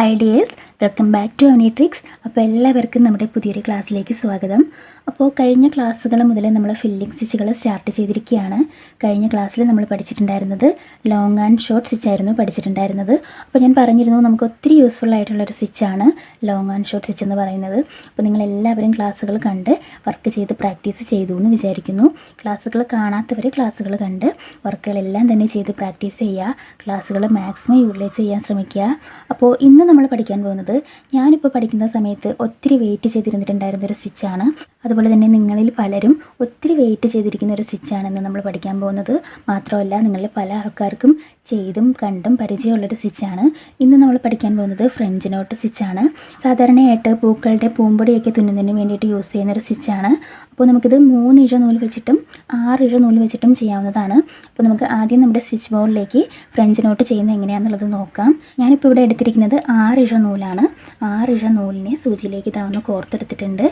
ideas. Welcome back to അവനിട്രിക്സ് അപ്പോൾ എല്ലാവർക്കും നമ്മുടെ പുതിയൊരു ക്ലാസ്സിലേക്ക് സ്വാഗതം. അപ്പോൾ കഴിഞ്ഞ ക്ലാസ്സുകൾ മുതൽ നമ്മൾ ഫില്ലിംഗ് സ്റ്റിച്ചുകൾ സ്റ്റാർട്ട് ചെയ്തിരിക്കുകയാണ്. കഴിഞ്ഞ ക്ലാസ്സിൽ നമ്മൾ പഠിച്ചിട്ടുണ്ടായിരുന്നത് ലോങ് ആൻഡ് ഷോർട്ട് സ്റ്റിച്ചായിരുന്നു പഠിച്ചിട്ടുണ്ടായിരുന്നത്. അപ്പോൾ ഞാൻ പറഞ്ഞിരുന്നു നമുക്ക് ഒത്തിരി യൂസ്ഫുൾ ആയിട്ടുള്ളൊരു സ്റ്റിച്ചാണ് ലോങ് ആൻഡ് ഷോർട്ട് സ്റ്റിച്ച് എന്ന് പറയുന്നത്. അപ്പോൾ നിങ്ങൾ എല്ലാവരും ക്ലാസ്സുകൾ കണ്ട് വർക്ക് ചെയ്ത് പ്രാക്ടീസ് ചെയ്തു എന്ന് വിചാരിക്കുന്നു. ക്ലാസ്സുകൾ കാണാത്തവർ ക്ലാസ്സുകൾ കണ്ട് വർക്കുകളെല്ലാം തന്നെ ചെയ്ത് പ്രാക്ടീസ് ചെയ്യുക. ക്ലാസ്സുകൾ മാക്സിമം യൂട്ടിലൈസ് ചെയ്യാൻ ശ്രമിക്കുക. അപ്പോൾ ഇന്ന് നമ്മൾ പഠിക്കാൻ പോകുന്നത് ഞാനിപ്പോൾ പഠിക്കുന്ന സമയത്ത് ഒത്തിരി വെയിറ്റ് ചെയ്തിരുന്നിട്ടുണ്ടായിരുന്ന ഒരു സ്റ്റിച്ചാണ് അതുപോലെ തന്നെ നിങ്ങളിൽ പലരും ഒത്തിരി വെയിറ്റ് ചെയ്തിരിക്കുന്ന ഒരു സ്റ്റിച്ചാണെന്ന് നമ്മൾ പഠിക്കാൻ പോകുന്നത്. മാത്രമല്ല നിങ്ങളിൽ പല ആൾക്കാർക്കും ചെയ്തും കണ്ടും പരിചയമുള്ളൊരു സ്റ്റിച്ചാണ് ഇന്ന് നമ്മൾ പഠിക്കാൻ പോകുന്നത് ഫ്രഞ്ച് നോട്ട് സ്റ്റിച്ചാണ് സാധാരണയായിട്ട് പൂക്കളുടെ പൂമ്പൊടിയൊക്കെ തുന്നുന്നതിന് വേണ്ടിയിട്ട് യൂസ് ചെയ്യുന്ന ഒരു സ്റ്റിച്ചാണ് അപ്പോൾ നമുക്കിത് മൂന്ന് ഇഴ നൂൽ വെച്ചിട്ടും ആറ് ഇഴ നൂൽ വെച്ചിട്ടും ചെയ്യാവുന്നതാണ്. അപ്പോൾ നമുക്ക് ആദ്യം നമ്മുടെ സ്റ്റിച്ച് ബോർഡിലേക്ക് ഫ്രഞ്ച് നോട്ട് ചെയ്യുന്നത് എങ്ങനെയാണെന്നുള്ളത് നോക്കാം. ഞാനിപ്പോൾ ഇവിടെ എടുത്തിരിക്കുന്നത് ആറ് ഇഴ നൂലാണ്. ആറ് ഇഴ നൂലിനെ സൂചിയിലേക്ക് ഇതാവുന്ന കോർത്തെടുത്തിട്ടുണ്ട്.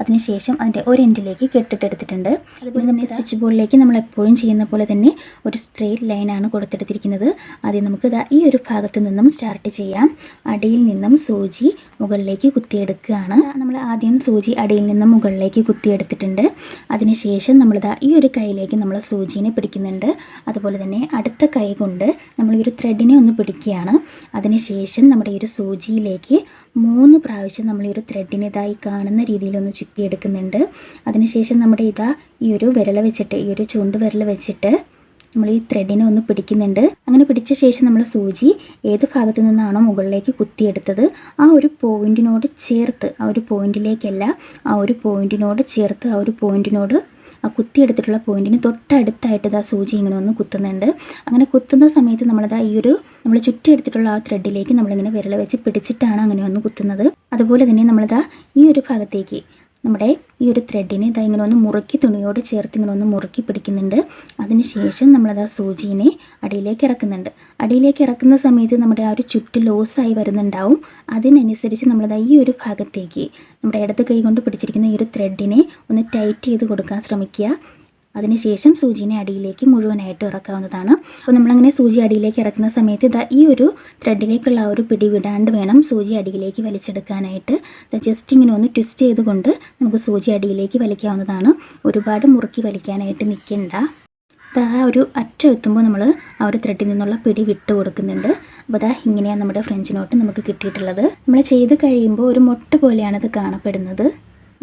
അതിനുശേഷം അതിന്റെ ഒരു എൻഡിലേക്ക് കെട്ടിട്ടെടുത്തിട്ടുണ്ട്. അതുപോലെ തന്നെ സ്റ്റിച്ച് ബോർഡിലേക്ക് നമ്മൾ എപ്പോഴും ചെയ്യുന്ന പോലെ തന്നെ ഒരു സ്ട്രെയിറ്റ് ലൈനാണ് കൊടുത്തെടുത്തിരിക്കുന്നത്. ആദ്യം നമുക്ക് ഇതാ ഈ ഒരു ഭാഗത്ത് നിന്നും സ്റ്റാർട്ട് ചെയ്യാം. അടിയിൽ നിന്നും സൂചി മുകളിലേക്ക് കുത്തിയെടുക്കുകയാണ്. നമ്മൾ ആദ്യം സൂചി അടിയിൽ നിന്നും മുകളിലേക്ക് കുത്തിയെടുത്തിട്ടുണ്ട്. അതിനുശേഷം നമ്മളിതാ ഈ ഒരു കൈയിലേക്ക് നമ്മൾ സൂചിനെ പിടിക്കുന്നുണ്ട്. അതുപോലെ തന്നെ അടുത്ത കൈ കൊണ്ട് നമ്മൾ ഈ ഒരു ത്രെഡിനെ ഒന്ന് പിടിക്കുകയാണ്. അതിനുശേഷം നമ്മുടെ ഈ ഒരു സൂചിയിലേക്ക് മൂന്ന് പ്രാവശ്യം നമ്മൾ ഈ ഒരു ത്രെഡിന് ഇതായി കാണുന്ന രീതിയിലൊന്ന് ചുറ്റിയെടുക്കുന്നുണ്ട്. അതിനുശേഷം നമ്മുടെ ഇതാ ഈ ഒരു വിരൽ വെച്ചിട്ട് ഈ ഒരു ചൂണ്ട് വിരൽ വെച്ചിട്ട് നമ്മൾ ഈ ത്രെഡിനെ ഒന്ന് പിടിക്കുന്നുണ്ട്. അങ്ങനെ പിടിച്ച ശേഷം നമ്മൾ സൂചി ഏത് ഭാഗത്തു നിന്നാണോ മുകളിലേക്ക് കുത്തിയെടുത്തത് ആ ഒരു പോയിന്റിനോട് ചേർത്ത് ആ ഒരു പോയിന്റിലേക്കല്ല ആ ഒരു പോയിന്റിനോട് ചേർത്ത് ആ ഒരു പോയിന്റിനോട് ആ കുത്തിയെടുത്തിട്ടുള്ള പോയിന്റിന് തൊട്ടടുത്തായിട്ട് ഇതാ സൂചി ഇങ്ങനെ ഒന്ന് കുത്തുന്നുണ്ട്. അങ്ങനെ കുത്തുന്ന സമയത്ത് നമ്മളിതാ ഈ ഒരു നമ്മൾ ചുറ്റിയെടുത്തിട്ടുള്ള ആ ത്രെഡിലേക്ക് നമ്മളിങ്ങനെ വിരൽ വെച്ച് പിടിച്ചിട്ടാണ് അങ്ങനെ ഒന്ന് കുത്തുന്നത്. അതുപോലെ തന്നെ നമ്മളിതാ ഈ ഒരു ഭാഗത്തേക്ക് നമ്മുടെ ഈ ഒരു ത്രെഡിനെ ഇതാ ഇങ്ങനെ ഒന്ന് മുറുക്കി തുണിയോട് ചേർത്ത് ഇങ്ങനെ ഒന്ന് മുറുക്കി പിടിക്കുന്നുണ്ട്. അതിനുശേഷം നമ്മളത് ആ സൂചീനെ അടിയിലേക്ക് ഇറക്കുന്നുണ്ട്. അടിയിലേക്ക് ഇറക്കുന്ന സമയത്ത് നമ്മുടെ ആ ഒരു ചുറ്റ് ലോസായി വരുന്നുണ്ടാവും. അതിനനുസരിച്ച് നമ്മളത് ഈ ഒരു ഭാഗത്തേക്ക് നമ്മുടെ ഇടത് കൈ കൊണ്ട് പിടിച്ചിരിക്കുന്ന ഈ ഒരു ത്രെഡിനെ ഒന്ന് ടൈറ്റ് ചെയ്ത് കൊടുക്കാൻ ശ്രമിക്കുക. അതിനുശേഷം സൂചിനെ അടിയിലേക്ക് മുഴുവനായിട്ട് ഇറക്കാവുന്നതാണ്. അപ്പോൾ നമ്മളങ്ങനെ സൂചി അടിയിലേക്ക് ഇറക്കുന്ന സമയത്ത് ഇതാ ഈ ഒരു ത്രെഡിലേക്കുള്ള ആ ഒരു പിടി വിടാണ്ട് വേണം സൂചി അടിയിലേക്ക് വലിച്ചെടുക്കാനായിട്ട്. ജസ്റ്റ് ഇങ്ങനെ ഒന്ന് ട്വിസ്റ്റ് ചെയ്തുകൊണ്ട് നമുക്ക് സൂചി അടിയിലേക്ക് വലിക്കാവുന്നതാണ്. ഒരുപാട് മുറുക്കി വലിക്കാനായിട്ട് നിൽക്കണ്ട ആ ഒരു അറ്റം എത്തുമ്പോൾ നമ്മൾ ആ ഒരു ത്രെഡിൽ നിന്നുള്ള പിടി വിട്ട് കൊടുക്കുന്നുണ്ട്. അപ്പോൾ അതാ ഇങ്ങനെയാണ് നമ്മുടെ ഫ്രഞ്ച് നോട്ട് നമുക്ക് കിട്ടിയിട്ടുള്ളത്. നമ്മൾ ചെയ്ത് കഴിയുമ്പോൾ ഒരു മുട്ട പോലെയാണ് ഇത് കാണപ്പെടുന്നത്.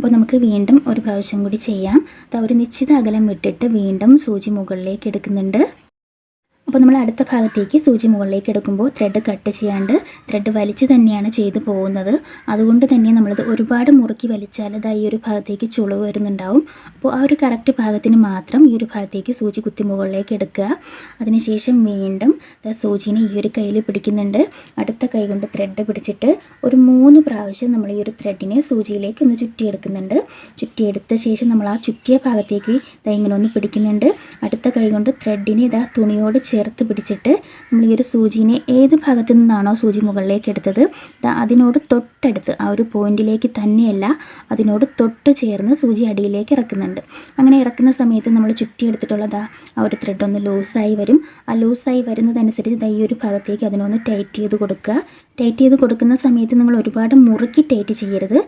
അപ്പോൾ നമുക്ക് വീണ്ടും ഒരു പ്രാവശ്യം കൂടി ചെയ്യാം. അത് ഒരു നിശ്ചിത അകലം വിട്ടിട്ട് വീണ്ടും സൂചി മുകളിലേക്ക് എടുക്കുന്നുണ്ട്. അപ്പോൾ നമ്മൾ അടുത്ത ഭാഗത്തേക്ക് സൂചി മുകളിലേക്ക് എടുക്കുമ്പോൾ ത്രെഡ് കട്ട് ചെയ്യാണ്ട് ത്രെഡ് വലിച്ച് തന്നെയാണ് ചെയ്തു പോകുന്നത്. അതുകൊണ്ട് തന്നെ നമ്മളിത് ഒരുപാട് മുറുക്കി വലിച്ചാൽ അത് ഈ ഒരു ഭാഗത്തേക്ക് ചുളിവ് വരുന്നുണ്ടാവും. അപ്പോൾ ആ ഒരു കറക്റ്റ് ഭാഗത്തിന് മാത്രം ഈ ഒരു ഭാഗത്തേക്ക് സൂചി കുത്തി മുകളിലേക്ക് എടുക്കുക. അതിനുശേഷം വീണ്ടും സൂചിനെ ഈ ഒരു കയ്യിൽ പിടിക്കുന്നുണ്ട്. അടുത്ത കൈ കൊണ്ട് ത്രെഡ് പിടിച്ചിട്ട് ഒരു മൂന്ന് പ്രാവശ്യം നമ്മൾ ഈ ഒരു ത്രെഡിനെ സൂചിയിലേക്ക് ഒന്ന് ചുറ്റിയെടുക്കുന്നുണ്ട്. ചുറ്റിയെടുത്ത ശേഷം നമ്മൾ ആ ചുറ്റിയ ഭാഗത്തേക്ക് ഇതാ ഇങ്ങനെ ഒന്ന് പിടിക്കുന്നുണ്ട്. അടുത്ത കൈ കൊണ്ട് ത്രെഡിനെ ഇതാ തുണിയോട് പിടിച്ചിട്ട് നമ്മൾ ഈ ഒരു സൂചിനെ ഏത് ഭാഗത്തു നിന്നാണോ സൂചി മുകളിലേക്ക് എടുത്തത് അതിനോട് തൊട്ടടുത്ത് ആ ഒരു പോയിന്റിലേക്ക് തന്നെയല്ല അതിനോട് തൊട്ട് ചേർന്ന് സൂചി അടിയിലേക്ക് ഇറക്കുന്നുണ്ട്. അങ്ങനെ ഇറക്കുന്ന സമയത്ത് നമ്മൾ ചുറ്റിയെടുത്തിട്ടുള്ളതാ ആ ഒരു ത്രെഡ് ഒന്ന് ലൂസായി വരും. ആ ലൂസായി വരുന്നതനുസരിച്ച് ഈ ഒരു ഭാഗത്തേക്ക് അതിനൊന്ന് ടൈറ്റ് ചെയ്ത് കൊടുക്കുക. ടൈറ്റ് ചെയ്ത് കൊടുക്കുന്ന സമയത്ത് നിങ്ങൾ ഒരുപാട് മുറുക്കി ടൈറ്റ് ചെയ്യരുത്.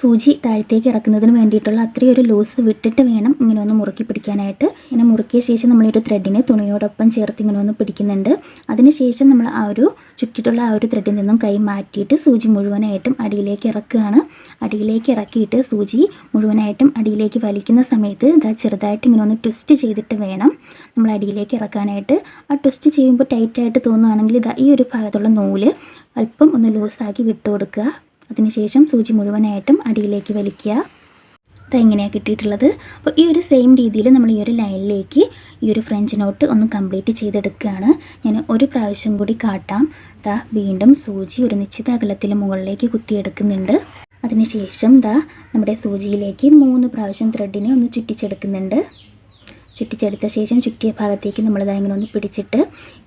സൂചി താഴത്തേക്ക് ഇറക്കുന്നതിന് വേണ്ടിയിട്ടുള്ള അത്രയും ഒരു ലൂസ് വിട്ടിട്ട് വേണം ഇങ്ങനെ ഒന്ന് മുറുക്കി പിടിക്കാനായിട്ട്. ഇങ്ങനെ മുറുക്കിയ ശേഷം നമ്മൾ ഒരു ത്രെഡിനെ തുണിയോടൊപ്പം ചേർത്ത് ഇങ്ങനെ ഒന്ന് പിടിക്കുന്നുണ്ട്. അതിനുശേഷം നമ്മൾ ആ ഒരു ചുറ്റിട്ടുള്ള ആ ഒരു ത്രെഡിൽ നിന്നും കൈ മാറ്റിയിട്ട് സൂചി മുഴുവനായിട്ടും അടിയിലേക്ക് ഇറക്കുകയാണ്. അടിയിലേക്ക് ഇറക്കിയിട്ട് സൂചി മുഴുവനായിട്ടും അടിയിലേക്ക് വലിക്കുന്ന സമയത്ത് ഇതാ ചെറുതായിട്ട് ഇങ്ങനെ ഒന്ന് ട്വിസ്റ്റ് ചെയ്തിട്ട് വേണം നമ്മൾ അടിയിലേക്ക് ഇറക്കാനായിട്ട്. ആ ട്വിസ്റ്റ് ചെയ്യുമ്പോൾ ടൈറ്റായിട്ട് തോന്നുകയാണെങ്കിൽ ഇതാ ഈ ഒരു ഭാഗത്തുള്ള നൂൽ അല്പം ഒന്ന് ലൂസാക്കി വിട്ടു കൊടുക്കുക അതിനുശേഷം സൂചി മുഴുവനായിട്ടും അടിയിലേക്ക് വലിക്കുക. ഇതെങ്ങനെയാണ് കിട്ടിയിട്ടുള്ളത്. അപ്പോൾ ഈ ഒരു സെയിം രീതിയിൽ നമ്മൾ ഈ ഒരു ലൈനിലേക്ക് ഈ ഒരു ഫ്രഞ്ച് നോട്ട് ഒന്ന് കംപ്ലീറ്റ് ചെയ്തെടുക്കുകയാണ്. ഞാൻ ഒരു പ്രാവശ്യം കൂടി കാട്ടാം. ദാ വീണ്ടും സൂചി ഒരു നിശ്ചിത അകലത്തിൽ മുകളിലേക്ക് കുത്തിയെടുക്കുന്നുണ്ട്. അതിനുശേഷം ദാ നമ്മുടെ സൂചിയിലേക്ക് മൂന്ന് പ്രാവശ്യം ത്രെഡിനെ ഒന്ന് ചുറ്റിച്ചെടുക്കുന്നുണ്ട്. ചുറ്റിച്ചെടുത്ത ശേഷം ചുറ്റിയ ഭാഗത്തേക്ക് നമ്മളിത് ഇങ്ങനെ ഒന്ന് പിടിച്ചിട്ട്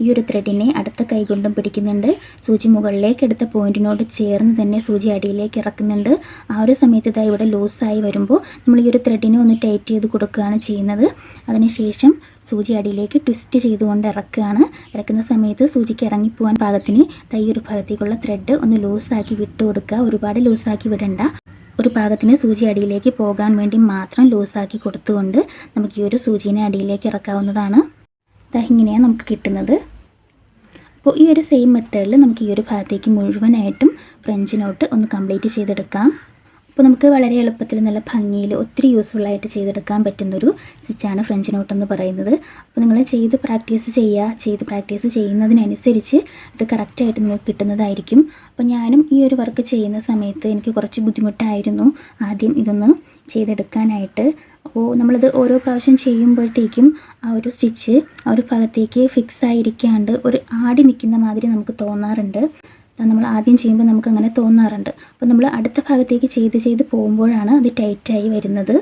ഈ ഒരു ത്രെഡിനെ അടുത്ത കൈകൊണ്ടും പിടിക്കുന്നുണ്ട്. സൂചി മുകളിലേക്ക് എടുത്ത പോയിന്റിനോട് ചേർന്ന് തന്നെ സൂചി അടിയിലേക്ക് ഇറക്കുന്നുണ്ട്. ആ ഒരു സമയത്ത് ഇതാ ഇവിടെ ലൂസായി വരുമ്പോൾ നമ്മൾ ഈ ഒരു ത്രെഡിനെ ഒന്ന് ടൈറ്റ് ചെയ്ത് കൊടുക്കുകയാണ് ചെയ്യുന്നത്. അതിനുശേഷം സൂചി അടിയിലേക്ക് ട്വിസ്റ്റ് ചെയ്തുകൊണ്ട് ഇറക്കുകയാണ്. ഇറക്കുന്ന സമയത്ത് സൂചിക്ക് ഇറങ്ങിപ്പോകാൻ പാകത്തിന് തൈ ഒരു ഭാഗത്തേക്കുള്ള ത്രെഡ് ഒന്ന് ലൂസാക്കി വിട്ട് കൊടുക്കുക ഒരുപാട് ലൂസാക്കി വിടണ്ട. ഒരു പാകത്തിന് സൂചി അടിയിലേക്ക് പോകാൻ വേണ്ടി മാത്രം ലൂസാക്കി കൊടുത്തുകൊണ്ട് നമുക്ക് ഈ ഒരു സൂചിനെ അടിയിലേക്ക് ഇറക്കാവുന്നതാണ്. ഇങ്ങനെയാണ് നമുക്ക് കിട്ടുന്നത്. അപ്പോൾ ഈ ഒരു സെയിം മെത്തേഡിൽ നമുക്ക് ഈ ഒരു ഭാഗത്തേക്ക് മുഴുവനായിട്ടും ഫ്രഞ്ച് നോട്ട് ഒന്ന് കംപ്ലീറ്റ് ചെയ്തെടുക്കാം. അപ്പോൾ നമുക്ക് വളരെ എളുപ്പത്തിൽ നല്ല ഭംഗിയിൽ ഒത്തിരി യൂസ്ഫുൾ ആയിട്ട് ചെയ്തെടുക്കാൻ പറ്റുന്നൊരു സ്റ്റിച്ചാണ് ഫ്രഞ്ച് നോട്ട് എന്ന് പറയുന്നത്. അപ്പോൾ നിങ്ങൾ ചെയ്ത് പ്രാക്ടീസ് ചെയ്യുക ചെയ്ത് പ്രാക്ടീസ് ചെയ്യുന്നതിനനുസരിച്ച് ഇത് കറക്റ്റായിട്ട് നിങ്ങൾക്ക് കിട്ടുന്നതായിരിക്കും. അപ്പോൾ ഞാനും ഈ ഒരു വർക്ക് ചെയ്യുന്ന സമയത്ത് എനിക്ക് കുറച്ച് ബുദ്ധിമുട്ടായിരുന്നു. ആദ്യം ഇതൊന്ന് ചെയ്തെടുക്കാനായിട്ട്. അപ്പോൾ നമ്മളിത് ഓരോ പ്രാവശ്യം ചെയ്യുമ്പോഴത്തേക്കും ആ ഒരു സ്റ്റിച്ച് ആ ഒരു ഭാഗത്തേക്ക് ഫിക്സ് ആയിരിക്കാണ്ട് ഒരു ആടി നിൽക്കുന്ന മാതിരി നമുക്ക് തോന്നാറുണ്ട്. നമ്മൾ ആദ്യം ചെയ്യുമ്പോൾ നമുക്കങ്ങനെ തോന്നാറുണ്ട്. അപ്പോൾ നമ്മൾ അടുത്ത ഭാഗത്തേക്ക് ചെയ്ത് ചെയ്ത് പോകുമ്പോഴാണ് അത് ടൈറ്റായി വരുന്നത്.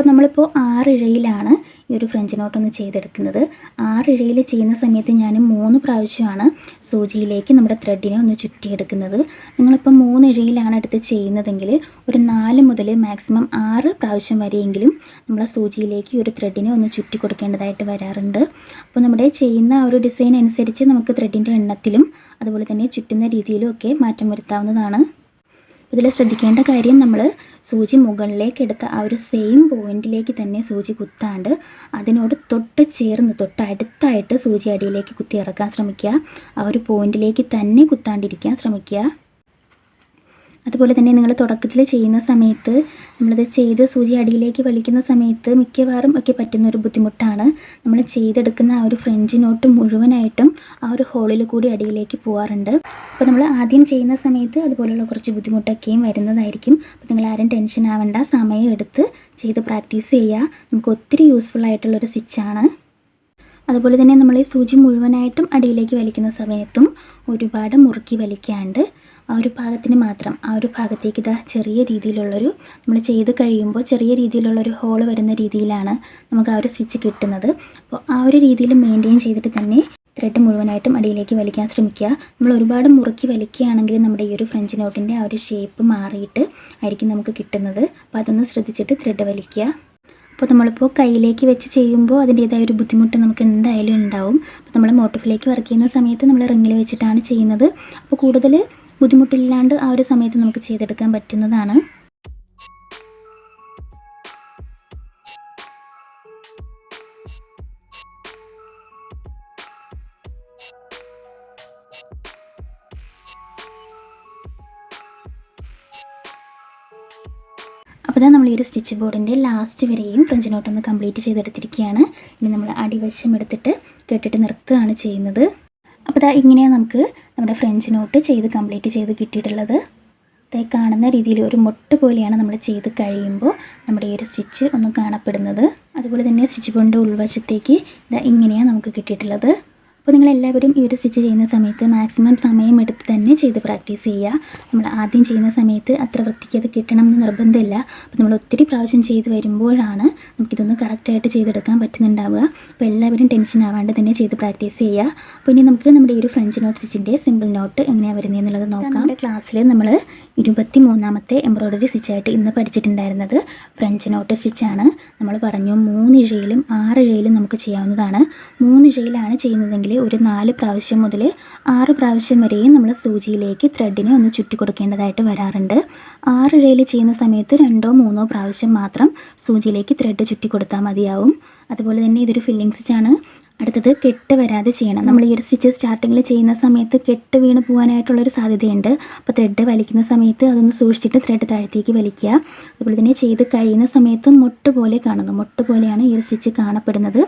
അപ്പോൾ നമ്മളിപ്പോൾ ആറിഴയിലാണ് ഈ ഒരു ഫ്രഞ്ച് നോട്ട് ഒന്ന് ചെയ്തെടുക്കുന്നത്. ആറിഴയിൽ ചെയ്യുന്ന സമയത്ത് ഞാൻ മൂന്ന് പ്രാവശ്യമാണ് സൂചിയിലേക്ക് നമ്മുടെ ത്രെഡിനെ ഒന്ന് ചുറ്റിയെടുക്കുന്നത്. നിങ്ങളിപ്പോൾ മൂന്ന് ഇഴയിലാണ് എടുത്ത് ചെയ്യുന്നതെങ്കിൽ ഒരു നാല് മുതൽ മാക്സിമം ആറ് പ്രാവശ്യം വരെയെങ്കിലും നമ്മൾ സൂചിയിലേക്ക് ഈ ഒരു ത്രെഡിനെ ഒന്ന് ചുറ്റി കൊടുക്കേണ്ടതായിട്ട് വരാറുണ്ട്. അപ്പോൾ നമ്മുടെ ചെയ്യുന്ന ആ ഒരു ഡിസൈൻ അനുസരിച്ച് നമുക്ക് ത്രെഡിന്റെ എണ്ണത്തിലും അതുപോലെ തന്നെ ചുറ്റുന്ന രീതിയിലും ഒക്കെ മാറ്റം വരുത്താവുന്നതാണ്. ഇതിൽ ശ്രദ്ധിക്കേണ്ട കാര്യം നമ്മൾ സൂചി മുകളിലേക്ക് എടുത്ത ആ ഒരു സെയിം പോയിന്റിലേക്ക് തന്നെ സൂചി കുത്താണ്ട് അതിനോട് തൊട്ട് ചേർന്ന് തൊട്ടടുത്തായിട്ട് സൂചി അടിയിലേക്ക് കുത്തി ഇറക്കാൻ ശ്രമിക്കുക. ആ ഒരു പോയിന്റിലേക്ക് തന്നെ കുത്താണ്ടിരിക്കാൻ ശ്രമിക്കുക. അതുപോലെ തന്നെ നിങ്ങൾ തുടക്കത്തിൽ ചെയ്യുന്ന സമയത്ത് നമ്മളിത് ചെയ്ത് സൂചി അടിയിലേക്ക് വലിക്കുന്ന സമയത്ത് മിക്കവാറും ഒക്കെ പറ്റുന്ന ഒരു ബുദ്ധിമുട്ടാണ്. നമ്മൾ ചെയ്തെടുക്കുന്ന ആ ഒരു ഫ്രഞ്ച് നോട്ട് മുഴുവനായിട്ടും ആ ഒരു ഹോളിൽ കൂടി അടിയിലേക്ക് പോകാറുണ്ട് അപ്പോൾ നമ്മൾ ആദ്യം ചെയ്യുന്ന സമയത്ത് അതുപോലുള്ള കുറച്ച് ബുദ്ധിമുട്ടൊക്കെയും വരുന്നതായിരിക്കും. അപ്പോൾ നിങ്ങൾ ആരും ടെൻഷൻ ആവേണ്ട സമയം എടുത്ത് ചെയ്ത് പ്രാക്ടീസ് ചെയ്യുക. നമുക്ക് ഒത്തിരി യൂസ്ഫുൾ ആയിട്ടുള്ളൊരു സ്റ്റിച്ചാണ് അതുപോലെ തന്നെ നമ്മൾ ഈ സൂചി മുഴുവനായിട്ടും അടിയിലേക്ക് വലിക്കുന്ന സമയത്തും ഒരുപാട് മുറുക്കി വലിക്കാണ്ട് ആ ഒരു ഭാഗത്തിന് മാത്രം ആ ഒരു ഭാഗത്തേക്ക് ഇതാ ചെറിയ രീതിയിലുള്ളൊരു നമ്മൾ ചെയ്ത് കഴിയുമ്പോൾ ചെറിയ രീതിയിലുള്ളൊരു ഹോൾ വരുന്ന രീതിയിലാണ് നമുക്ക് ആ ഒരു സ്റ്റിച്ച് കിട്ടുന്നത്. അപ്പോൾ ആ ഒരു രീതിയിൽ മെയിന്റെയിൻ ചെയ്തിട്ട് തന്നെ ത്രെഡ് മുഴുവനായിട്ടും അടിയിലേക്ക് വലിക്കാൻ ശ്രമിക്കുക. നമ്മൾ ഒരുപാട് മുറുക്കി വലിക്കുകയാണെങ്കിൽ നമ്മുടെ ഈ ഒരു ഫ്രഞ്ച് നോട്ടിന്റെ ആ ഒരു ഷേപ്പ് മാറിയിട്ട് ആയിരിക്കും നമുക്ക് കിട്ടുന്നത്. അപ്പോൾ അതൊന്ന് ശ്രദ്ധിച്ചിട്ട് ത്രെഡ് വലിക്കുക. അപ്പോൾ നമ്മളിപ്പോൾ കയ്യിലേക്ക് വെച്ച് ചെയ്യുമ്പോൾ അതിന്റേതായ ഒരു ബുദ്ധിമുട്ട് നമുക്ക് എന്തായാലും ഉണ്ടാവും. അപ്പോൾ നമ്മൾ മോട്ടിഫിലേക്ക് വർക്ക് ചെയ്യുന്ന സമയത്ത് നമ്മൾ റിങ്ങിൽ വെച്ചിട്ടാണ് ചെയ്യുന്നത്. അപ്പോൾ കൂടുതൽ ബുദ്ധിമുട്ടില്ലാണ്ട് ആ ഒരു സമയത്ത് നമുക്ക് ചെയ്തെടുക്കാൻ പറ്റുന്നതാണ്. അപ്പോൾ ഇതാ നമ്മൾ ഈ ഒരു സ്റ്റിച്ച് ബോർഡിന്റെ ലാസ്റ്റ് വരെയും ഫ്രഞ്ച് നോട്ടൊന്ന് കംപ്ലീറ്റ് ചെയ്തെടുത്തിരിക്കുകയാണ്. ഇനി നമ്മൾ അടിവശം എടുത്തിട്ട് കെട്ടിട്ട് നിർത്തുകയാണ് ചെയ്യുന്നത്. അപ്പോൾ ഇതാ ഇങ്ങനെയാണ് നമുക്ക് നമ്മുടെ ഫ്രഞ്ച് നോട്ട് ചെയ്ത് കംപ്ലീറ്റ് ചെയ്ത് കിട്ടിയിട്ടുള്ളത്. ദേ കാണുന്ന രീതിയിൽ ഒരു മുട്ട് പോലെയാണ് നമ്മൾ ചെയ്ത് കഴിയുമ്പോൾ നമ്മുടെ ഈ ഒരു സ്റ്റിച്ച് ഒന്ന് കാണപ്പെടുന്നത്. അതുപോലെ തന്നെ സ്റ്റിച്ച് ബോർഡിന്റെ ഉൾവശത്തേക്ക് ഇതാ ഇങ്ങനെയാണ് നമുക്ക് കിട്ടിയിട്ടുള്ളത്. അപ്പോൾ നിങ്ങൾ എല്ലാവരും ഈ ഒരു സ്റ്റിച്ച് ചെയ്യുന്ന സമയത്ത് മാക്സിമം സമയം എടുത്ത് തന്നെ ചെയ്ത് പ്രാക്ടീസ് ചെയ്യുക. നമ്മൾ ആദ്യം ചെയ്യുന്ന സമയത്ത് അത്ര വൃത്തിക്ക് അത് കിട്ടണം എന്ന് നിർബന്ധമില്ല. അപ്പോൾ നമ്മൾ ഒത്തിരി പ്രാവശ്യം ചെയ്ത് വരുമ്പോഴാണ് നമുക്കിതൊന്ന് കറക്റ്റായിട്ട് ചെയ്തെടുക്കാൻ പറ്റുന്നുണ്ടാവുക. അപ്പോൾ എല്ലാവരും ടെൻഷൻ ആവാണ്ട് തന്നെ ചെയ്ത് പ്രാക്ടീസ് ചെയ്യുക. അപ്പോൾ ഇനി നമുക്ക് നമ്മുടെ ഈ ഒരു ഫ്രഞ്ച് നോട്ട് സ്റ്റിച്ചിന്റെ സിമ്പിൾ നോട്ട് എങ്ങനെയാണ് വരുന്നത് എന്നുള്ളത് നോക്കാം. നമ്മുടെ ക്ലാസ്സിൽ നമ്മൾ ഇരുപത്തി മൂന്നാമത്തെ എംബ്രോയ്ഡറി സ്റ്റിച്ചായിട്ട് ഇന്ന് പഠിച്ചിട്ടുണ്ടായിരുന്നത്. ഫ്രഞ്ച് നോട്ട് സ്റ്റിച്ചാണ് നമ്മൾ പറഞ്ഞു മൂന്ന് ഇഴയിലും ആറ് ഇഴയിലും നമുക്ക് ചെയ്യാവുന്നതാണ്. മൂന്ന് ഇഴയിലാണ് ചെയ്യുന്നതെങ്കിൽ ഒരു നാല് പ്രാവശ്യം മുതൽ ആറ് പ്രാവശ്യം വരെയും നമ്മൾ സൂചിയിലേക്ക് ത്രെഡിനെ ഒന്ന് ചുറ്റി കൊടുക്കേണ്ടതായിട്ട് വരാറുണ്ട്. ആറ് ഇഴയിൽ ചെയ്യുന്ന സമയത്ത് രണ്ടോ മൂന്നോ പ്രാവശ്യം മാത്രം സൂചിയിലേക്ക് ത്രെഡ് ചുറ്റി കൊടുത്താൽ മതിയാവും. അതുപോലെ തന്നെ ഇതൊരു ഫില്ലിംഗ് സ്റ്റിച്ചാണ് അടുത്തത് കെട്ട് വരാതെ ചെയ്യണം. നമ്മൾ ഈ ഒരു സ്റ്റിച്ച് സ്റ്റാർട്ടിങ്ങിൽ ചെയ്യുന്ന സമയത്ത് കെട്ട് വീണ് പോകാനായിട്ടുള്ളൊരു സാധ്യതയുണ്ട്. അപ്പോൾ ത്രെഡ് വലിക്കുന്ന സമയത്ത് അതൊന്ന് സൂക്ഷിച്ചിട്ട് ത്രെഡ് താഴത്തേക്ക് വലിക്കുക. അതുപോലെ തന്നെ ചെയ്ത് കഴിയുന്ന സമയത്ത് മുട്ട് പോലെ കാണുന്നു. മുട്ട് പോലെയാണ് ഈ ഒരു സ്റ്റിച്ച് കാണപ്പെടുന്നത്.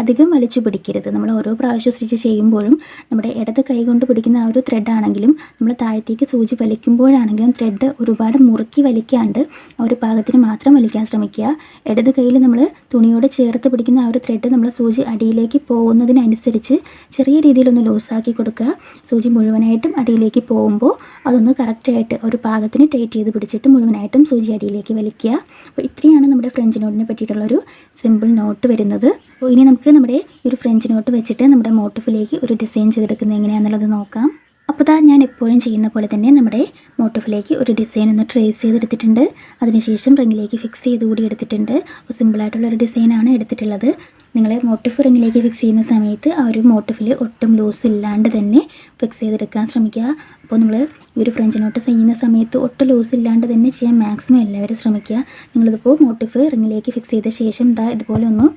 അധികം വലിച്ചു പിടിക്കരുത്. നമ്മൾ ഓരോ പ്രാവശ്യം സ്റ്റിച്ച് ചെയ്യുമ്പോഴും നമ്മുടെ ഇടത് കൈ കൊണ്ട് പിടിക്കുന്ന ആ ഒരു ത്രെഡ് ആണെങ്കിലും നമ്മൾ താഴത്തേക്ക് സൂചി വലിക്കുമ്പോഴാണെങ്കിലും ത്രെഡ് ഒരുപാട് മുറുക്കി വലിക്കാണ്ട് ഒരു പാകത്തിന് മാത്രം വലിക്കാൻ ശ്രമിക്കുക. ഇടത് കൈയിൽ നമ്മൾ തുണിയോട് ചേർത്ത് പിടിക്കുന്ന ആ ഒരു ത്രെഡ് നമ്മൾ സൂചി അടിയിലേക്ക് പോകുന്നതിനനുസരിച്ച് ചെറിയ രീതിയിലൊന്ന് ലൂസാക്കി കൊടുക്കുക. സൂചി മുഴുവനായിട്ടും അടിയിലേക്ക് പോകുമ്പോൾ അതൊന്ന് കറക്റ്റായിട്ട് ഒരു പാകത്തിന് ടൈറ്റ് ചെയ്ത് പിടിച്ചിട്ട് മുഴുവനായിട്ടും സൂചി അടിയിലേക്ക് വലിക്കുക. അപ്പോൾ ഇത്രയാണ് നമ്മുടെ ഫ്രഞ്ച് നോട്ടിനെ പറ്റിയിട്ടുള്ളൊരു സിമ്പിൾ നോട്ട് വരുന്നത്. അപ്പോൾ ഇനി നമുക്ക് നമ്മുടെ ഒരു ഫ്രഞ്ച് നോട്ട് വെച്ചിട്ട് നമ്മുടെ മോട്ടിഫിലേക്ക് ഒരു ഡിസൈൻ ചെയ്തെടുക്കുന്നത് എങ്ങനെയാണെന്നുള്ളത് നോക്കാം. അപ്പോൾ ഇതാ ഞാൻ എപ്പോഴും ചെയ്യുന്ന പോലെ തന്നെ നമ്മുടെ മോട്ടിഫിലേക്ക് ഒരു ഡിസൈൻ ഒന്ന് ട്രേസ് ചെയ്തെടുത്തിട്ടുണ്ട്. അതിനുശേഷം റിങ്ങിലേക്ക് ഫിക്സ് ചെയ്ത് കൂടി എടുത്തിട്ടുണ്ട്. അപ്പോൾ സിമ്പിളായിട്ടുള്ള ഒരു ഡിസൈനാണ് എടുത്തിട്ടുള്ളത്. നിങ്ങൾ മോട്ടിഫ് റിങ്ങിലേക്ക് ഫിക്സ് ചെയ്യുന്ന സമയത്ത് ആ ഒരു മോട്ടിഫിൽ ഒട്ടും ലൂസ് ഇല്ലാണ്ട് തന്നെ ഫിക്സ് ചെയ്തെടുക്കാൻ ശ്രമിക്കുക. അപ്പോൾ നമ്മൾ ഈ ഒരു ഫ്രഞ്ച് നോട്ട് ചെയ്യുന്ന സമയത്ത് ഒട്ടും ലൂസ് ഇല്ലാണ്ട് തന്നെ ചെയ്യാൻ മാക്സിമം എല്ലാവരും ശ്രമിക്കുക. നിങ്ങളിതിപ്പോൾ മോട്ടിഫ് റിങ്ങിലേക്ക് ഫിക്സ് ചെയ്ത ശേഷം ഇതാ ഇതുപോലെ ഒന്ന്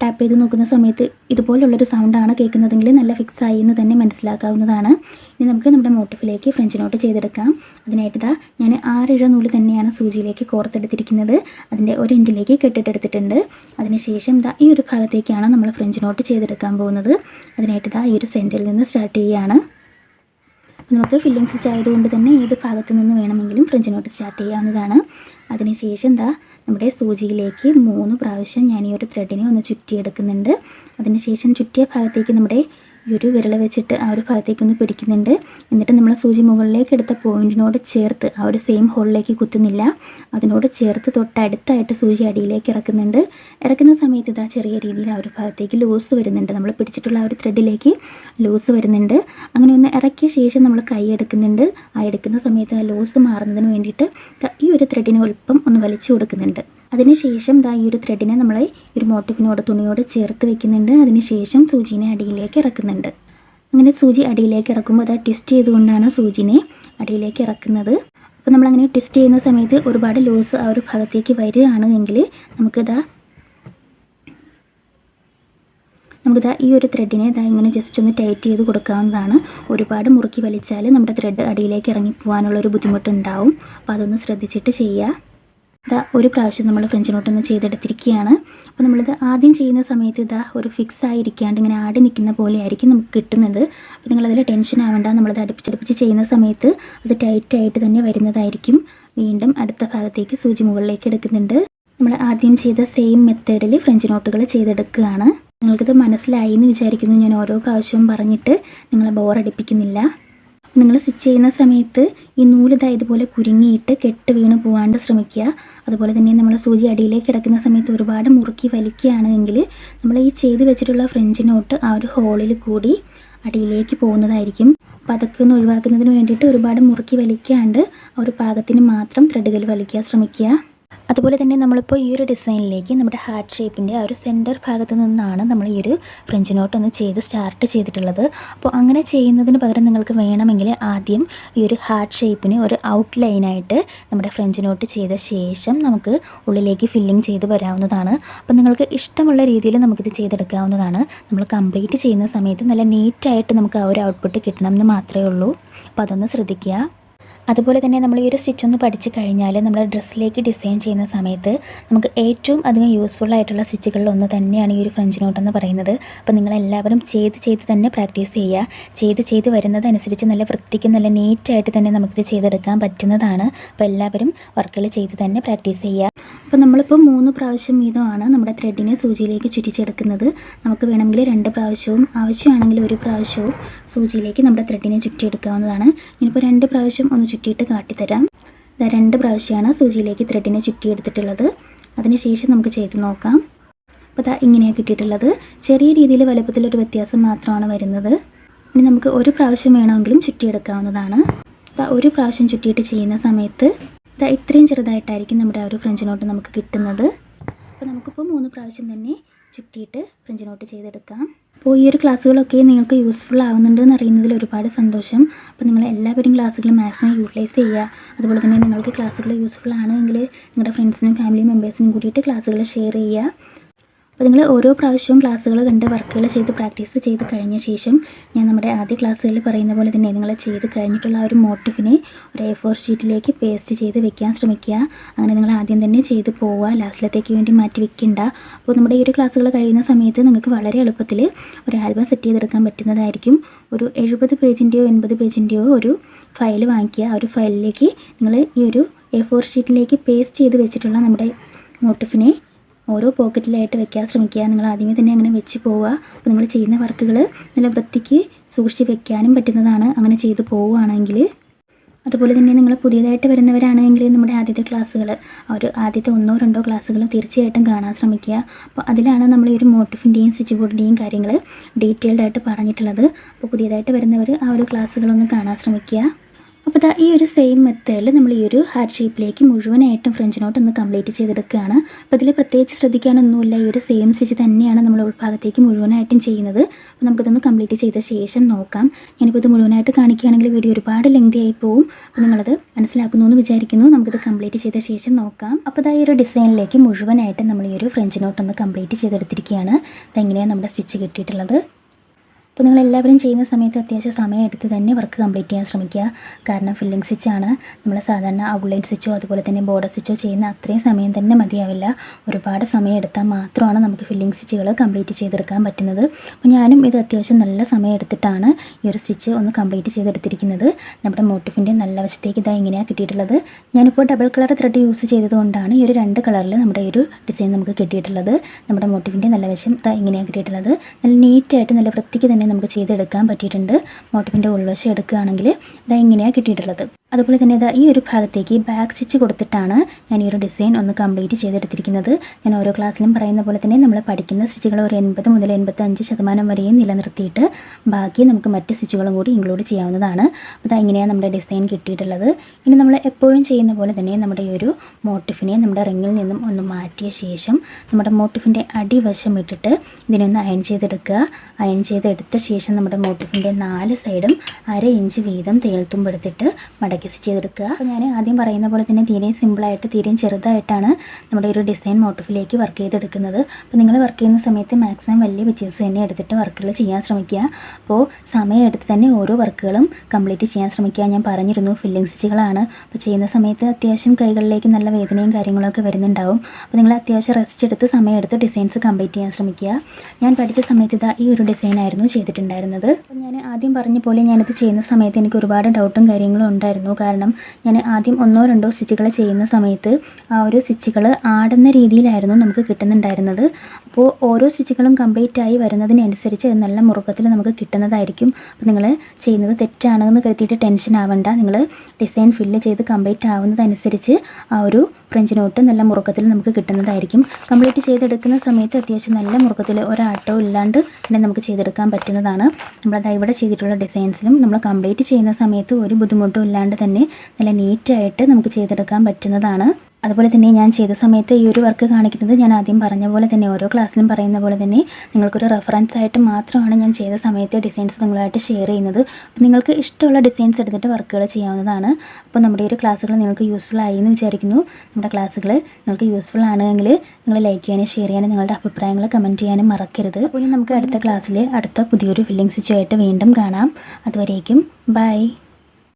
ടാപ്പ് ചെയ്ത് നോക്കുന്ന സമയത്ത് ഇതുപോലുള്ളൊരു സൗണ്ടാണ് കേൾക്കുന്നതെങ്കിൽ നല്ല ഫിക്സ് ആയി എന്ന് തന്നെ മനസ്സിലാക്കാവുന്നതാണ്. ഇനി നമുക്ക് നമ്മുടെ മോട്ടിഫിലേക്ക് ഫ്രഞ്ച് നോട്ട് ചെയ്തെടുക്കാം. അതിനായിട്ട് ഇതാ ഞാൻ ആറിഴ നൂൽ തന്നെയാണ് സൂചിയിലേക്ക് കോർത്തെടുത്തിരിക്കുന്നത്. അതിന്റെ ഒരു ഇഞ്ചിലേക്ക് കെട്ടിട്ടെടുത്തിട്ടുണ്ട്. അതിനുശേഷം ഇതാ ഈ ഒരു ഭാഗത്തേക്കാണ് നമ്മൾ ഫ്രഞ്ച് നോട്ട് ചെയ്തെടുക്കാൻ പോകുന്നത്. അതിനായിട്ട് ഇതാ ഈ ഒരു സെന്ററിൽ നിന്ന് സ്റ്റാർട്ട് ചെയ്യുകയാണ്. നമുക്ക് ഫില്ലിംഗ് സ്റ്റിച്ച് ആയതുകൊണ്ട് തന്നെ ഏത് ഭാഗത്തു നിന്ന് വേണമെങ്കിലും ഫ്രഞ്ച് നോട്ട് സ്റ്റാർട്ട് ചെയ്യാവുന്നതാണ്. അതിനുശേഷം എന്താ നമ്മുടെ സൂചിയിലേക്ക് മൂന്ന് പ്രാവശ്യം ഞാൻ ഈ ഒരു ത്രെഡിനെ ഒന്ന് ചുറ്റിയെടുക്കുന്നുണ്ട്. അതിനുശേഷം ചുറ്റിയ ഭാഗത്തേക്ക് നമ്മുടെ ഈ ഒരു വിരൽ വെച്ചിട്ട് ആ ഒരു ഭാഗത്തേക്ക് ഒന്ന് പിടിക്കുന്നുണ്ട്. എന്നിട്ട് നമ്മൾ സൂചി മുകളിലേക്ക് എടുത്ത പോയിന്റിനോട് ചേർത്ത് ആ ഒരു സെയിം ഹോളിലേക്ക് കുത്തുന്നില്ല. അതിനോട് ചേർത്ത് തൊട്ടടുത്തായിട്ട് സൂചി അടിയിലേക്ക് ഇറക്കുന്നുണ്ട്. ഇറക്കുന്ന സമയത്ത് ഇതാ ചെറിയ രീതിയിൽ ആ ഒരു ഭാഗത്തേക്ക് ലൂസ് വരുന്നുണ്ട്. നമ്മൾ പിടിച്ചിട്ടുള്ള ആ ഒരു ത്രെഡിലേക്ക് ലൂസ് വരുന്നുണ്ട്. അങ്ങനെ ഒന്ന് ഇറക്കിയ ശേഷം നമ്മൾ കൈ എടുക്കുന്നുണ്ട്. ആ എടുക്കുന്ന സമയത്ത് ആ ലൂസ് മാറുന്നതിന് വേണ്ടിയിട്ട് ഈ ഒരു ത്രെഡിനെ ഒൽപ്പം ഒന്ന് വലിച്ചു കൊടുക്കുന്നുണ്ട്. അതിനുശേഷം ദാ ഈ ഒരു ത്രെഡിനെ നമ്മൾ ഒരു മോട്ടിഫിനോട് തുണിയോട് ചേർത്ത് വെക്കുന്നുണ്ട്. അതിനുശേഷം സൂചിനെ അടിയിലേക്ക് ഇറക്കുന്നുണ്ട്. അങ്ങനെ സൂചി അടിയിലേക്ക് ഇറക്കുമ്പോൾ അത് ട്വിസ്റ്റ് ചെയ്തുകൊണ്ടാണ് സൂചിനെ അടിയിലേക്ക് ഇറക്കുന്നത്. അപ്പോൾ നമ്മളങ്ങനെ ട്വിസ്റ്റ് ചെയ്യുന്ന സമയത്ത് ഒരുപാട് ലൂസ് ആ ഒരു ഭാഗത്തേക്ക് വരികയാണ് എങ്കിൽ നമുക്കിതാ നമുക്കിതാ ഈ ഒരു ത്രെഡിനെ ഇതാ ഇങ്ങനെ ജസ്റ്റ് ഒന്ന് ടൈറ്റ് ചെയ്ത് കൊടുക്കാവുന്നതാണ്. ഒരുപാട് മുറുക്കി വലിച്ചാൽ നമ്മുടെ ത്രെഡ് അടിയിലേക്ക് ഇറങ്ങി പോകാനുള്ള ഒരു ബുദ്ധിമുട്ടുണ്ടാവും. അപ്പോൾ അതൊന്ന് ശ്രദ്ധിച്ചിട്ട് ചെയ്യുക ഇതാ ഒരു പ്രാവശ്യം നമ്മൾ ഫ്രഞ്ച് നോട്ടൊന്ന് ചെയ്തെടുത്തിരിക്കുകയാണ്. അപ്പോൾ നമ്മളിത് ആദ്യം ചെയ്യുന്ന സമയത്ത് ഇതാ ഒരു ഫിക്സ് ആയിരിക്കാണ്ട് ഇങ്ങനെ ആടി നിൽക്കുന്ന പോലെ ആയിരിക്കും നമുക്ക് കിട്ടുന്നത്. അപ്പോൾ നിങ്ങളതിൽ ടെൻഷൻ ആവേണ്ട നമ്മളത് അടുപ്പിച്ചടുപ്പിച്ച് ചെയ്യുന്ന സമയത്ത് അത് ടൈറ്റായിട്ട് തന്നെ വരുന്നതായിരിക്കും. വീണ്ടും അടുത്ത ഭാഗത്തേക്ക് സൂചി മുകളിലേക്ക് എടുക്കുന്നുണ്ട്. നമ്മൾ ആദ്യം ചെയ്ത സെയിം മെത്തേഡിൽ ഫ്രഞ്ച് നോട്ടുകൾ ചെയ്തെടുക്കുകയാണ്. നിങ്ങൾക്കിത് മനസ്സിലായി എന്ന് വിചാരിക്കുന്നു ഞാൻ ഓരോ പ്രാവശ്യവും പറഞ്ഞിട്ട് നിങ്ങളെ ബോറടിപ്പിക്കുന്നില്ല നിങ്ങൾ സ്റ്റിച്ച് ചെയ്യുന്ന സമയത്ത് ഈ നൂലിതാ ഇതുപോലെ കുരുങ്ങിയിട്ട് കെട്ട് വീണ് പോകാണ്ട് ശ്രമിക്കുക. അതുപോലെ തന്നെ നമ്മൾ സൂചി അടിയിലേക്ക് കിടക്കുന്ന സമയത്ത് ഒരുപാട് മുറുക്കി വലിക്കുകയാണെങ്കിൽ നമ്മൾ ഈ ചെയ്ത് വെച്ചിട്ടുള്ള ഫ്രഞ്ച് നോട്ട് ആ ഒരു ഹോളിൽ കൂടി അടിയിലേക്ക് പോകുന്നതായിരിക്കും. അപ്പോൾ അതൊക്കെ ഒന്ന് ഒഴിവാക്കുന്നതിന് വേണ്ടിയിട്ട് ഒരുപാട് മുറുക്കി വലിക്കാണ്ട് ഒരു പാകത്തിന് മാത്രം ത്രെഡുകൾ വലിക്കാൻ ശ്രമിക്കുക. അതുപോലെ തന്നെ നമ്മളിപ്പോൾ ഈ ഒരു ഡിസൈനിലേക്ക് നമ്മുടെ ഹാർട്ട് ഷേപ്പിന്റെ ആ ഒരു സെന്റർ ഭാഗത്ത് നിന്നാണ് നമ്മൾ ഈ ഒരു ഫ്രഞ്ച് നോട്ട് ഒന്ന് ചെയ്ത് സ്റ്റാർട്ട് ചെയ്തിട്ടുള്ളത്. അപ്പോൾ അങ്ങനെ ചെയ്യുന്നതിന് പകരം നിങ്ങൾക്ക് വേണമെങ്കിൽ ആദ്യം ഈ ഒരു ഹാർട്ട് ഷേപ്പിന് ഒരു ഔട്ട്ലൈനായിട്ട് നമ്മുടെ ഫ്രഞ്ച് നോട്ട് ചെയ്ത ശേഷം നമുക്ക് ഉള്ളിലേക്ക് ഫില്ലിംഗ് ചെയ്ത് വരാവുന്നതാണ്. അപ്പോൾ നിങ്ങൾക്ക് ഇഷ്ടമുള്ള രീതിയിൽ നമുക്കിത് ചെയ്തെടുക്കാവുന്നതാണ്. നമ്മൾ കംപ്ലീറ്റ് ചെയ്യുന്ന സമയത്ത് നല്ല നീറ്റായിട്ട് നമുക്ക് ആ ഒരു ഔട്ട്പുട്ട് കിട്ടണം എന്ന് മാത്രമേ ഉള്ളൂ. അപ്പോൾ അതൊന്ന് ശ്രദ്ധിക്കുക. അതുപോലെ തന്നെ നമ്മൾ ഈ ഒരു സ്റ്റിച്ച് ഒന്ന് പഠിച്ചു കഴിഞ്ഞാൽ നമ്മൾ ഡ്രസ്സിലേക്ക് ഡിസൈൻ ചെയ്യുന്ന സമയത്ത് നമുക്ക് ഏറ്റവും അധികം യൂസ്ഫുൾ ആയിട്ടുള്ള സ്റ്റിച്ചുകളിൽ ഒന്ന് തന്നെയാണ് ഈ ഒരു ഫ്രഞ്ച് നോട്ട് എന്ന് പറയുന്നത്. അപ്പോൾ നിങ്ങൾ എല്ലാവരും ചെയ്ത് ചെയ്ത് തന്നെ പ്രാക്ടീസ് ചെയ്യുക. ചെയ്ത് ചെയ്ത് വരുന്നതനുസരിച്ച് നല്ല വൃത്തിക്ക് നല്ല നീറ്റായിട്ട് തന്നെ നമുക്കിത് ചെയ്തെടുക്കാൻ പറ്റുന്നതാണ്. അപ്പോൾ എല്ലാവരും വർക്കുകൾ ചെയ്ത് തന്നെ പ്രാക്ടീസ് ചെയ്യുക. അപ്പോൾ നമ്മളിപ്പോൾ മൂന്ന് പ്രാവശ്യം വീതമാണ് നമ്മുടെ ത്രെഡിനെ സൂചിയിലേക്ക് ചുറ്റിച്ചെടുക്കുന്നത്. നമുക്ക് വേണമെങ്കിൽ രണ്ട് പ്രാവശ്യവും ആവശ്യമാണെങ്കിൽ ഒരു പ്രാവശ്യവും സൂചിയിലേക്ക് നമ്മുടെ ത്രെഡിനെ ചുറ്റിയെടുക്കാവുന്നതാണ്. ഇനിയിപ്പോൾ രണ്ട് പ്രാവശ്യം ഒന്ന് ചുറ്റിയിട്ട് കാട്ടിത്തരാം. ഇതാ രണ്ട് പ്രാവശ്യമാണ് സൂചിയിലേക്ക് ത്രെഡിനെ ചുറ്റിയെടുത്തിട്ടുള്ളത്. അതിനുശേഷം നമുക്ക് ചെയ്ത് നോക്കാം. അപ്പോൾ ഇതാ ഇങ്ങനെയാണ് കിട്ടിയിട്ടുള്ളത്. ചെറിയ രീതിയിൽ വലുപ്പത്തിലൊരു വ്യത്യാസം മാത്രമാണ് വരുന്നത്. ഇനി നമുക്ക് ഒരു പ്രാവശ്യം വേണമെങ്കിലും ചുറ്റിയെടുക്കാവുന്നതാണ്. ഒരു പ്രാവശ്യം ചുറ്റിയിട്ട് ചെയ്യുന്ന സമയത്ത് ഇതാ ഇത്രയും ചെറുതായിട്ടായിരിക്കും നമ്മുടെ ആ ഒരു ഫ്രഞ്ച് നോട്ട് നമുക്ക് കിട്ടുന്നത്. അപ്പോൾ നമുക്കിപ്പോൾ മൂന്ന് പ്രാവശ്യം തന്നെ ചുറ്റിയിട്ട് ഫ്രഞ്ച് നോട്ട് ചെയ്തെടുക്കാം. അപ്പോൾ ഈ ഒരു ക്ലാസ്സുകളൊക്കെ നിങ്ങൾക്ക് യൂസ്ഫുൾ ആവുന്നുണ്ട് എന്ന് അറിയുന്നതിൽ ഒരുപാട് സന്തോഷം. അപ്പോൾ നിങ്ങൾ എല്ലാവരും ക്ലാസ്സുകൾ മാക്സിമം യൂട്ടിലൈസ് ചെയ്യുക. അതുപോലെ തന്നെ നിങ്ങൾക്ക് ക്ലാസ്സുകൾ യൂസ്ഫുൾ ആണെങ്കിൽ നിങ്ങളുടെ ഫ്രണ്ട്സിനും ഫാമിലി മെമ്പേഴ്സിനും കൂടിയിട്ട് ക്ലാസ്സുകൾ ഷെയർ ചെയ്യുക. അപ്പോൾ നിങ്ങൾ ഓരോ പ്രാവശ്യവും ക്ലാസ്സുകൾ കണ്ട് വർക്കുകൾ ചെയ്ത് പ്രാക്ടീസ് ചെയ്ത് കഴിഞ്ഞ ശേഷം ഞാൻ നമ്മുടെ ആദ്യ ക്ലാസ്സുകളിൽ പറയുന്ന പോലെ തന്നെ നിങ്ങൾ ചെയ്ത് കഴിഞ്ഞിട്ടുള്ള ആ ഒരു മോട്ടിഫിനെ ഒരു എ ഫോർ ഷീറ്റിലേക്ക് പേസ്റ്റ് ചെയ്ത് വെക്കാൻ ശ്രമിക്കുക. അങ്ങനെ നിങ്ങൾ ആദ്യം തന്നെ ചെയ്ത് പോവുക. ലാസ്റ്റിലത്തേക്ക് വേണ്ടി മാറ്റി വെക്കണ്ട. അപ്പോൾ നമ്മുടെ ഈ ഒരു ക്ലാസ്സുകൾ കഴിയുന്ന സമയത്ത് നിങ്ങൾക്ക് വളരെ എളുപ്പത്തിൽ ഒരു ആൽബം സെറ്റ് ചെയ്തെടുക്കാൻ പറ്റുന്നതായിരിക്കും. ഒരു എഴുപത് പേജിന്റെയോ എൺപത് പേജിന്റെയോ ഒരു ഫയൽ വാങ്ങിക്കുക. ആ ഒരു ഫയലിലേക്ക് നിങ്ങൾ ഈ ഒരു എ ഫോർ ഷീറ്റിലേക്ക് പേസ്റ്റ് ചെയ്ത് വെച്ചിട്ടുള്ള നമ്മുടെ മോട്ടിഫിനെ ഓരോ പോക്കറ്റിലായിട്ട് വെക്കാൻ ശ്രമിക്കുക. നിങ്ങൾ ആദ്യമേ തന്നെ അങ്ങനെ വെച്ച് പോവുക. അപ്പോൾ നിങ്ങൾ ചെയ്യുന്ന വർക്കുകൾ നല്ല വൃത്തിക്ക് സൂക്ഷിച്ച് വെക്കാനും പറ്റുന്നതാണ്. അങ്ങനെ ചെയ്ത് പോവുകയാണെങ്കിൽ. അതുപോലെ തന്നെ നിങ്ങൾ പുതിയതായിട്ട് വരുന്നവരാണെങ്കിൽ നമ്മുടെ ആദ്യത്തെ ക്ലാസ്സുകൾ ഒരു ആദ്യത്തെ ഒന്നോ രണ്ടോ ക്ലാസ്സുകളും തീർച്ചയായിട്ടും കാണാൻ ശ്രമിക്കുക. അപ്പോൾ അതിലാണ് നമ്മൾ ഈ ഒരു മോട്ടിഫിന്റെയും സ്റ്റിച്ച് ബോർഡിന്റെയും കാര്യങ്ങൾ ഡീറ്റെയിൽഡ് ആയിട്ട് പറഞ്ഞിട്ടുള്ളത്. അപ്പോൾ പുതിയതായിട്ട് വരുന്നവർ ആ ഒരു ക്ലാസ്സുകളൊന്ന് കാണാൻ ശ്രമിക്കുക. അപ്പോൾ ദാ ഈ ഒരു സെയിം മെത്തേഡിൽ നമ്മൾ ഈ ഒരു ഹാർട്ട് ഷേപ്പിലേക്ക് മുഴുവനായിട്ടും ഫ്രഞ്ച് നോട്ട് ഒന്ന് കംപ്ലീറ്റ് ചെയ്തെടുക്കുകയാണ്. അപ്പോൾ ഇതിൽ പ്രത്യേകിച്ച് ശ്രദ്ധിക്കാനൊന്നുമില്ല. ഈ ഒരു സെയിം സ്റ്റിച്ച് തന്നെയാണ് നമ്മൾ ഉൾഭാഗത്തേക്ക് മുഴുവനായിട്ടും ചെയ്യുന്നത്. അപ്പോൾ നമുക്കിതൊന്ന് കംപ്ലീറ്റ് ചെയ്ത ശേഷം നോക്കാം. ഞാനിപ്പോൾ ഇത് മുഴുവനായിട്ട് കാണിക്കുകയാണെങ്കിൽ വീഡിയോ ഒരുപാട് ലെങ്തി ആയി പോവും. അപ്പോൾ നിങ്ങളത് മനസ്സിലാക്കുന്നു എന്ന് വിചാരിക്കുന്നു. നമുക്കിത് കംപ്ലീറ്റ് ചെയ്ത ശേഷം നോക്കാം. അപ്പോൾ ദാ ഈ ഒരു ഡിസൈനിലേക്ക് മുഴുവനായിട്ട് നമ്മൾ ഈ ഒരു ഫ്രഞ്ച് നോട്ട് ഒന്ന് കംപ്ലീറ്റ് ചെയ്തെടുത്തിരിക്കുകയാണ്. അതെങ്ങനെയാണ് നമ്മുടെ സ്റ്റിച്ച് കിട്ടിയിട്ടുള്ളത്. അപ്പോൾ നിങ്ങൾ എല്ലാവരും ചെയ്യുന്ന സമയത്ത് അത്യാവശ്യം സമയം എടുത്ത് തന്നെ വർക്ക് കംപ്ലീറ്റ് ചെയ്യാൻ ശ്രമിക്കുക. കാരണം ഫില്ലിംഗ് സ്റ്റിച്ചാണ് നമ്മൾ സാധാരണ ഔട്ട്ലൈൻ സ്റ്റിച്ചോ അതുപോലെ തന്നെ ബോർഡർ സ്റ്റിച്ചോ ചെയ്യുന്ന അത്രയും സമയം തന്നെ മതിയാവില്ല. ഒരുപാട് സമയം എടുത്താൽ മാത്രമാണ് നമുക്ക് ഫില്ലിംഗ് സ്റ്റിച്ചുകൾ കംപ്ലീറ്റ് ചെയ്തെടുക്കാൻ പറ്റുന്നത്. അപ്പോൾ ഞാനും ഇത് അത്യാവശ്യം നല്ല സമയം എടുത്തിട്ടാണ് ഈ ഒരു സ്റ്റിച്ച് ഒന്ന് കംപ്ലീറ്റ് ചെയ്തെടുത്തിരിക്കുന്നത്. നമ്മുടെ മോട്ടിഫിന്റെ നല്ല വശത്തേക്ക് ഇതാ ഇങ്ങനെയാണ് കിട്ടിയിട്ടുള്ളത്. ഞാനിപ്പോൾ ഡബിൾ കളർ ത്രെഡ് യൂസ് ചെയ്തതുകൊണ്ടാണ് ഈ ഒരു രണ്ട് കളറിൽ നമ്മുടെ ഒരു ഡിസൈൻ നമുക്ക് കിട്ടിയിട്ടുള്ളത്. നമ്മുടെ മോട്ടിഫിന്റെ നല്ല വശം ഇതാ ഇങ്ങനെയാണ് കിട്ടിയിട്ടുള്ളത്. നല്ല നീറ്റായിട്ട് നല്ല വൃത്തിക്ക് തന്നെ നമുക്ക് ചെയ്തെടുക്കാൻ പറ്റിയിട്ടുണ്ട്. മോട്ടിഫിന്റെ ഉൾവശം എടുക്കുകയാണെങ്കിൽ ഇതാ ഇങ്ങനെയാണ് കിട്ടിയിട്ടുള്ളത്. അതുപോലെ തന്നെ ഇതാ ഈ ഒരു ഭാഗത്തേക്ക് ബാക്ക് സ്റ്റിച്ച് കൊടുത്തിട്ടാണ് ഞാൻ ഈ ഒരു ഡിസൈൻ ഒന്ന് കംപ്ലീറ്റ് ചെയ്തെടുത്തിരിക്കുന്നത്. ഞാൻ ഓരോ ക്ലാസ്സിലും പറയുന്ന പോലെ തന്നെ നമ്മൾ പഠിക്കുന്ന സ്റ്റിച്ചുകൾ ഒരു എൺപത് മുതൽ എൺപത്തഞ്ച് ശതമാനം വരെയും നിലനിർത്തിയിട്ട് ബാക്കി നമുക്ക് മറ്റ് സ്റ്റിച്ചുകളും കൂടി ഇൻക്ലൂഡ് ചെയ്യാവുന്നതാണ്. അപ്പോൾ ഇങ്ങനെയാണ് നമ്മുടെ ഡിസൈൻ കിട്ടിയിട്ടുള്ളത്. ഇനി നമ്മൾ എപ്പോഴും ചെയ്യുന്ന പോലെ തന്നെ നമ്മുടെ ഈ ഒരു മോട്ടിഫിനെ നമ്മുടെ റിങ്ങിൽ നിന്നും ഒന്ന് മാറ്റിയ ശേഷം നമ്മുടെ മോട്ടിഫിന്റെ അടിവശം ഇട്ടിട്ട് ഇതിനൊന്ന് അയൺ ചെയ്തെടുക്കുക. അയൺ ചെയ്തെടുത്ത ശേഷം നമ്മുടെ മോട്ടിഫിന്റെ നാല് സൈഡും അര ഇഞ്ച് വീതം തേൽത്തുമ്പെടുത്തിട്ട് മടക്കി സ്റ്റിച്ച് ചെയ്തെടുക്കുക. അപ്പോൾ ഞാൻ ആദ്യം പറയുന്ന പോലെ തന്നെ തീരെ സിമ്പിളായിട്ട് തീരെ ചെറുതായിട്ടാണ് നമ്മുടെ ഒരു ഡിസൈൻ മോട്ടിഫിലേക്ക് വർക്ക് ചെയ്തെടുക്കുന്നത്. അപ്പോൾ നിങ്ങൾ വർക്ക് ചെയ്യുന്ന സമയത്ത് മാക്സിമം വലിയ പിക്ചേഴ്സ് തന്നെ എടുത്തിട്ട് വർക്കുകൾ ചെയ്യാൻ ശ്രമിക്കുക. അപ്പോൾ സമയം എടുത്ത് തന്നെ ഓരോ വർക്കുകളും കംപ്ലീറ്റ് ചെയ്യാൻ ശ്രമിക്കുക. ഞാൻ പറഞ്ഞിരുന്നു ഫില്ലിംഗ് സ്റ്റിച്ചുകളാണ് അപ്പോൾ ചെയ്യുന്ന സമയത്ത് അത്യാവശ്യം കൈകളിലേക്ക് നല്ല വേദനയും കാര്യങ്ങളൊക്കെ വരുന്നുണ്ടാവും. അപ്പോൾ നിങ്ങൾ അത്യാവശ്യം റെസ്റ്റ് എടുത്ത് സമയം എടുത്ത് ഡിസൈൻസ് കംപ്ലീറ്റ് ചെയ്യാൻ ശ്രമിക്കുക. ഞാൻ പഠിച്ച സമയത്ത് ഇതാ ഈ ഒരു ഡിസൈൻ ആയിരുന്നു ചെയ്തിട്ടുണ്ടായിരുന്നത്. അപ്പോൾ ഞാൻ ആദ്യം പറഞ്ഞ പോലെ ഞാനിത് ചെയ്യുന്ന സമയത്ത് എനിക്ക് ഒരുപാട് ഡൗട്ടും കാര്യങ്ങളും ഉണ്ടായിരുന്നു. കാരണം ഞാൻ ആദ്യം ഒന്നോ രണ്ടോ സ്റ്റിച്ചുകൾ ചെയ്യുന്ന സമയത്ത് ആ ഒരു സ്റ്റിച്ചുകൾ ആടുന്ന രീതിയിലായിരുന്നു നമുക്ക് കിട്ടുന്നുണ്ടായിരുന്നത്. അപ്പോൾ ഓരോ സ്റ്റിച്ചുകളും കംപ്ലീറ്റ് ആയി വരുന്നതിനനുസരിച്ച് നല്ല മുറുക്കത്തിൽ നമുക്ക് കിട്ടുന്നതായിരിക്കും. അപ്പോൾ നിങ്ങൾ ചെയ്യുന്നത് തെറ്റാണെന്ന് കരുതിയിട്ട് ടെൻഷൻ ആവണ്ട. നിങ്ങൾ ഡിസൈൻ ഫില്ല് ചെയ്ത് കംപ്ലീറ്റ് ആവുന്നതനുസരിച്ച് ആ ഒരു ഫ്രഞ്ച് നോട്ട് നല്ല മുറുക്കത്തിൽ നമുക്ക് കിട്ടുന്നതായിരിക്കും. കംപ്ലീറ്റ് ചെയ്തെടുക്കുന്ന സമയത്ത് അത്യാവശ്യം നല്ല മുറുക്കത്തിൽ ഒരാട്ടവും ഇല്ലാണ്ട് തന്നെ നമുക്ക് ചെയ്തെടുക്കാൻ പറ്റുന്നതാണ്. നമ്മളത് ഇവിടെ ചെയ്തിട്ടുള്ള ഡിസൈൻസിലും നമ്മൾ കംപ്ലീറ്റ് ചെയ്യുന്ന സമയത്ത് ഒരു ബുദ്ധിമുട്ടും ഇല്ലാണ്ട് തന്നെ നല്ല നീറ്റായിട്ട് നമുക്ക് ചെയ്തെടുക്കാൻ പറ്റുന്നതാണ്. അതുപോലെ തന്നെ ഞാൻ ചെയ്ത സമയത്ത് ഈ ഒരു വർക്ക് കാണിക്കുന്നത് ഞാൻ ആദ്യം പറഞ്ഞ പോലെ തന്നെ ഓരോ ക്ലാസ്സിലും പറയുന്ന പോലെ തന്നെ നിങ്ങൾക്കൊരു റെഫറൻസ് ആയിട്ട് മാത്രമാണ് ഞാൻ ചെയ്ത സമയത്ത് ഡിസൈൻസ് നിങ്ങളായിട്ട് ഷെയർ ചെയ്യുന്നത്. അപ്പോൾ നിങ്ങൾക്ക് ഇഷ്ടമുള്ള ഡിസൈൻസ് എടുത്തിട്ട് വർക്കുകൾ ചെയ്യാവുന്നതാണ്. അപ്പോൾ നമ്മുടെ ഒരു ക്ലാസ്സുകൾ നിങ്ങൾക്ക് യൂസ്ഫുൾ ആയി എന്ന് വിചാരിക്കുന്നു. നമ്മുടെ ക്ലാസ്സുകൾ നിങ്ങൾക്ക് യൂസ്ഫുൾ ആണെങ്കിൽ നിങ്ങൾ ലൈക്ക് ചെയ്യാനും ഷെയർ ചെയ്യാനും നിങ്ങളുടെ അഭിപ്രായങ്ങൾ കമന്റ് ചെയ്യാനും മറക്കരുത്. അപ്പോൾ നമുക്ക് അടുത്ത ക്ലാസ്സിൽ അടുത്ത പുതിയൊരു ഫില്ലിംഗ് സ്റ്റിച്ചുമായിട്ട് വീണ്ടും കാണാം. അതുവരേക്കും ബൈ